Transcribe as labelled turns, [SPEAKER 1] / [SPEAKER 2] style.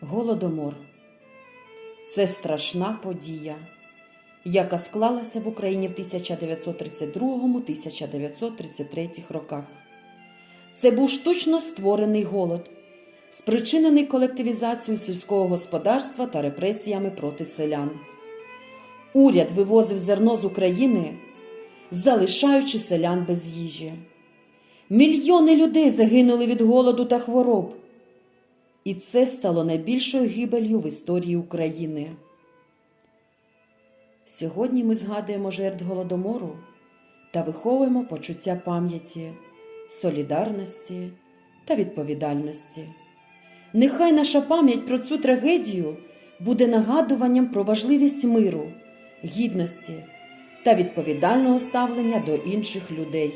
[SPEAKER 1] Голодомор це страшна подія, яка склалася в Україні в 1932-1933 роках. Це був штучно створений голод, спричинений колективізацією сільського господарства та репресіями проти селян. Уряд вивозив зерно з України, залишаючи селян без їжі. Мільйони людей загинули від голоду та хвороб. І це стало найбільшою гибелью в історії України. Сьогодні ми згадуємо жертв голодомору та виховуємо почуття пам'яті, солідарності та відповідальності. Нехай наша пам'ять про цю трагедію буде нагадуванням про важливість миру, гідності та відповідального ставлення до інших людей.